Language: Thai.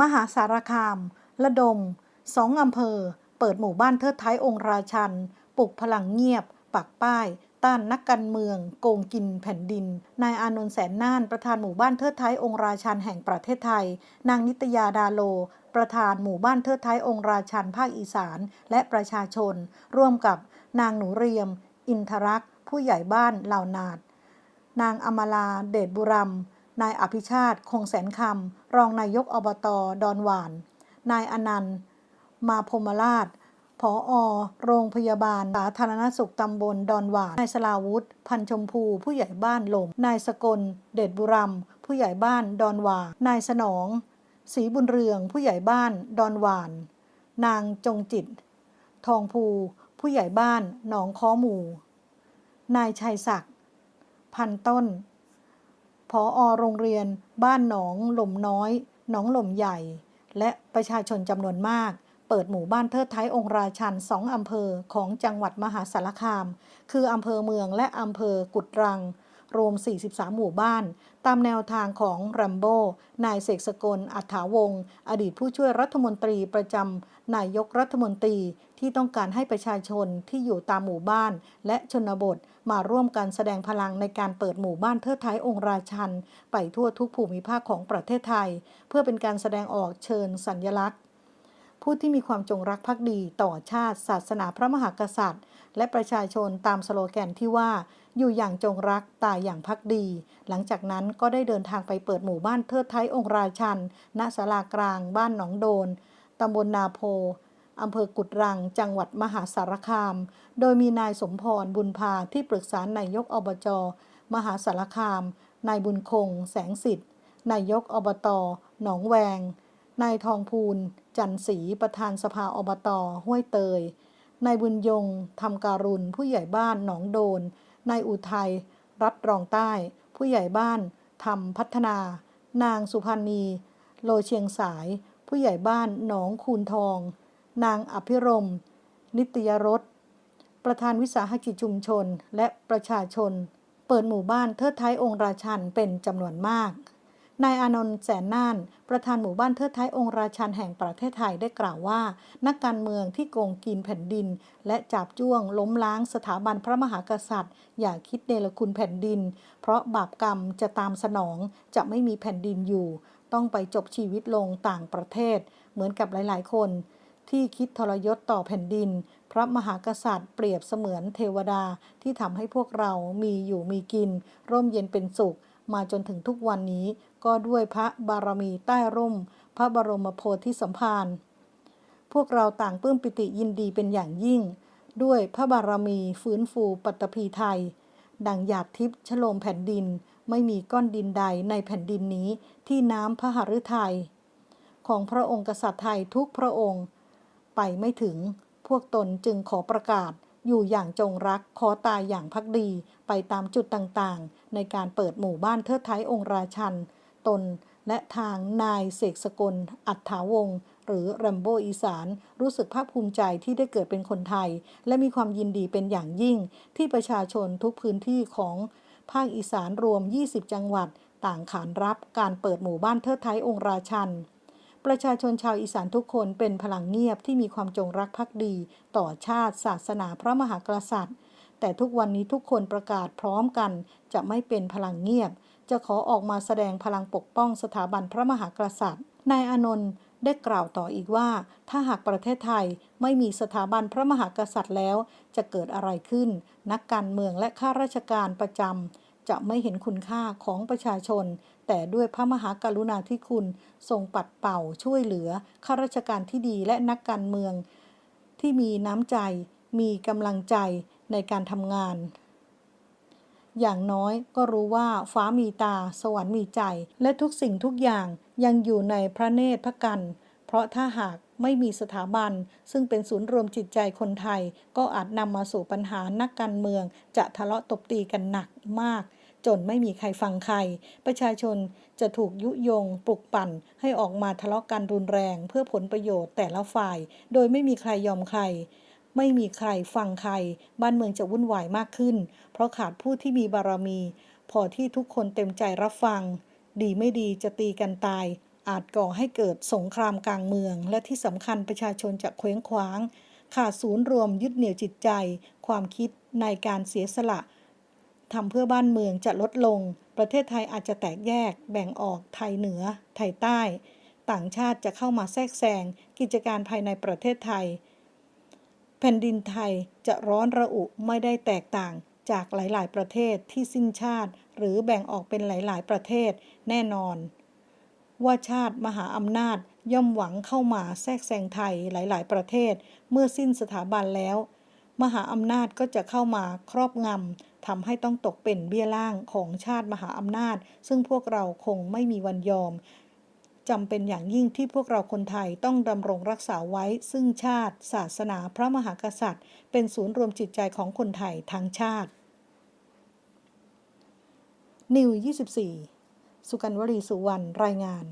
มหาสารคาม ระดมสองอำเภอ เปิดหมู่บ้านเทิดท้ายองค์ราชัน ปลุกพลังเงียบ ปักป้าย ต้านนักการเมือง โกงกินแผ่นดิน นายอานนท์แสนน่าน ประธานหมู่บ้านเทิดท้ายองค์ราชันแห่งประเทศไทย นางนิตยาดาโล ประธานหมู่บ้านเทิดท้ายองค์ราชันภาคอีสาน และประชาชน ร่วมกับนางหนูเรียม อินทรักษ์ ผู้ใหญ่บ้านเหล่านาด นางอมราเดชบุรัม นายอภิชาติ คงแสนคำ รองนายกอบตดอนหวาน นายอนันต์ มาพมราชผออโรงพยาบาลสาธารณสุขตำบลดอนหวาน นายสลาวุธ พันชมพู ผู้ใหญ่บ้านหลม นายสกล เดชบุรัม ผู้ใหญ่บ้านดอนหวาน นายสนองศรีบุญเรือง ผู้ใหญ่บ้านดอนหวาน นางจงจิต ทองภู ผู้ใหญ่บ้านหนองค้อหมู่ นายชัยศักดิ์ พันต้น ผออโรงเรียน บ้านหนองหล่มน้อย หนองหล่มใหญ่ และประชาชนจำนวนมาก เปิดหมู่บ้านเทิดไทยองค์ราชันสองอำเภอของจังหวัดมหาสารคาม คืออำเภอเมืองและอำเภอกุดรัง รวม 43 หมู่บ้าน ตามแนวทางของแรมโบ้ นายเสกสกล อัฐาวงศ์อดีตผู้ช่วยรัฐมนตรีประจำนายกรัฐมนตรี ที่ต้องการให้ประชาชนที่อยู่ตามหมู่บ้าน และชนบทมาร่วมกันแสดงพลังในการเปิดหมู่บ้านเทิดท้ายองค์ราชัน ไปทั่วทุกภูมิภาคของประเทศไทย เพื่อเป็นการแสดงออกเชิญสัญลักษณ์ ผู้ที่มีความจงรักภักดีต่อชาติ ศาสนาพระมหากษัตริย์ และประชาชนตามสโลแกนที่ว่าอยู่อย่างจงรักตายอย่างพักดี หลังจากนั้นก็ได้เดินทางไปเปิดหมู่บ้านเทิดท้ายองค์ราชัน ณศาลากลางบ้านหนองโดนตำบลนาโพ อำเภอกุดรัง จังหวัดมหาสารคาม โดยมีนายสมพรบุญพาที่ปรึกษานายกอบจ มหาสารคาม นายบุญคง แสงสิทธิ์ นายกอบต หนองแวง นายทองพูนจันศรีประธานสภาอบต ห้วยเตย นายบุญยงธรรมการุณ ผู้ใหญ่บ้านหนองโดน นายอุทัย รัฐรองใต้ ผู้ใหญ่บ้านธรรมพัฒนา นางสุพันนีโลเชียงสาย ผู้ใหญ่บ้านหนองคูนทอง นางอภิรม นิตยรสประธานวิสาหกิจชุมชนและประชาชน เปิดหมู่บ้านเทิดท้ายองค์ราชันเป็นจำนวนมาก นายอานนท์แสนน่าน ประธานหมู่บ้านเทิดท้ายองค์ราชันแห่งประเทศไทยได้กล่าวว่า นักการเมืองที่โกงกินแผ่นดิน และจับจ้วงล้มล้างสถาบันพระมหากษัตริย์ อย่าคิดเนรคุณแผ่นดิน เพราะบาปกรรมจะตามสนองจะไม่มีแผ่นดินอยู่ ต้องไปจบชีวิตลงต่างประเทศ เหมือนกับหลาย ๆ คน ที่คิดทรยศต่อแผ่นดิน พระมหากษัตริย์เปรียบเสมือนเทวดาที่ทำให้พวกเรามีอยู่มีกิน ร่มเย็นเป็นสุข มาจนถึงทุกวันนี้ ก็ด้วยพระบารมีใต้ร่ม พระบรมโพธิสมภารพวกเราต่างปลื้มปิติยินดีเป็นอย่างยิ่ง ด้วยพระบารมีฟื้นฟูปัตตภีไทย ดังหยาดทิพย์ชโลมแผ่นดินไม่มีก้อนดินใดในแผ่นดินนี้ที่น้ำพระหฤทัยของพระองค์กษัตริย์ไทยทุกพระองค์ ไปไม่ถึง พวกตนจึงขอประกาศ อยู่อย่างจงรักขอตายอย่างพักดีไปตามจุดต่างๆ ในการเปิดหมู่บ้านเทิดท้ายองค์ราชัน ตนและทางนายเสกสกล อัฏฐาวงศ์หรือแรมโบอีสาน รู้สึกภาคภูมิใจที่ได้เกิดเป็นคนไทย และมีความยินดีเป็นอย่างยิ่ง ที่ประชาชนทุกพื้นที่ของภาคอีสานรวม 20 จังหวัด ต่างขานรับการเปิดหมู่บ้านเทิดท้ายองค์ราชัน ประชาชนชาวอีสานทุกคนเป็นพลังเงียบที่มีความจงรักภักดี ต่อชาติ ศาสนาพระมหากษัตริย์ แต่ทุกวันนี้ทุกคนประกาศพร้อมกัน จะไม่เป็นพลังเงียบ จะขอออกมาแสดงพลังปกป้องสถาบันพระมหากษัตริย์ นายอนนท์ได้กล่าวต่ออีกว่า ถ้าหากประเทศไทยไม่มีสถาบันพระมหากษัตริย์แล้ว จะเกิดอะไรขึ้น นักการเมืองและข้าราชการประจำ จะไม่เห็นคุณค่าของประชาชน แต่ด้วยพระมหากรุณาธิคุณทรงปัดเป่าช่วยเหลือข้าราชการที่ดีและนักการเมือง ที่มีน้ำใจ มีกำลังใจในการทำงาน อย่างน้อยก็รู้ว่าฟ้ามีตา สวรรค์มีใจ และทุกสิ่งทุกอย่างยังอยู่ในพระเนตรพระกัน เพราะถ้าหากไม่มีสถาบัน ซึ่งเป็นศูนย์รวมจิตใจคนไทย ก็อาจนำมาสู่ปัญหานักการเมือง จะทะเลาะตบตีกันหนักมาก จนไม่มีใครฟังใคร ประชาชนจะถูกยุยง ปลุกปั่น ให้ออกมาทะเลาะกันรุนแรง เพื่อผลประโยชน์แต่ละฝ่าย โดยไม่มีใครยอมใคร ไม่มีใครฟังใคร บ้านเมืองจะวุ่นวายมากขึ้น เพราะขาดผู้ที่มีบารมี พอที่ทุกคนเต็มใจรับฟัง ดีไม่ดีจะตีกันตาย อาจก่อให้เกิดสงครามกลางเมือง และที่สำคัญประชาชนจะเคว้งคว้างขาดศูนย์รวมยึดเหนี่ยวจิตใจ ความคิดในการเสียสละ ทำเพื่อบ้านเมืองจะลดลง ประเทศไทยอาจจะแตกแยก แบ่งออกไทยเหนือ ไทยใต้ ต่างชาติจะเข้ามาแทรกแซงกิจการภายในประเทศไทย แผ่นดินไทยจะร้อนระอุไม่ได้แตกต่างจากหลาย ๆ ประเทศที่สิ้นชาติ หรือแบ่งออกเป็นหลาย ๆ ประเทศแน่นอน ว่าชาติมหาอำนาจย่อมหวังเข้ามาแทรกแซงไทยหลาย ๆ ประเทศ เมื่อสิ้นสถาบันแล้ว มหาอำนาจก็จะเข้ามาครอบงำทำให้ต้องตกเป็นเบี้ยล่างของชาติมหาอำนาจ ซึ่งพวกเราคงไม่มีวันยอมจำเป็นอย่างยิ่งที่พวกเราคนไทยต้องดำรงรักษาไว้ ซึ่งชาติ ศาสนาพระมหากษัตริย์ เป็นศูนย์รวมจิตใจของคนไทยทั้งชาตินิว 24 สุกันวลีสุวรรณรายงาน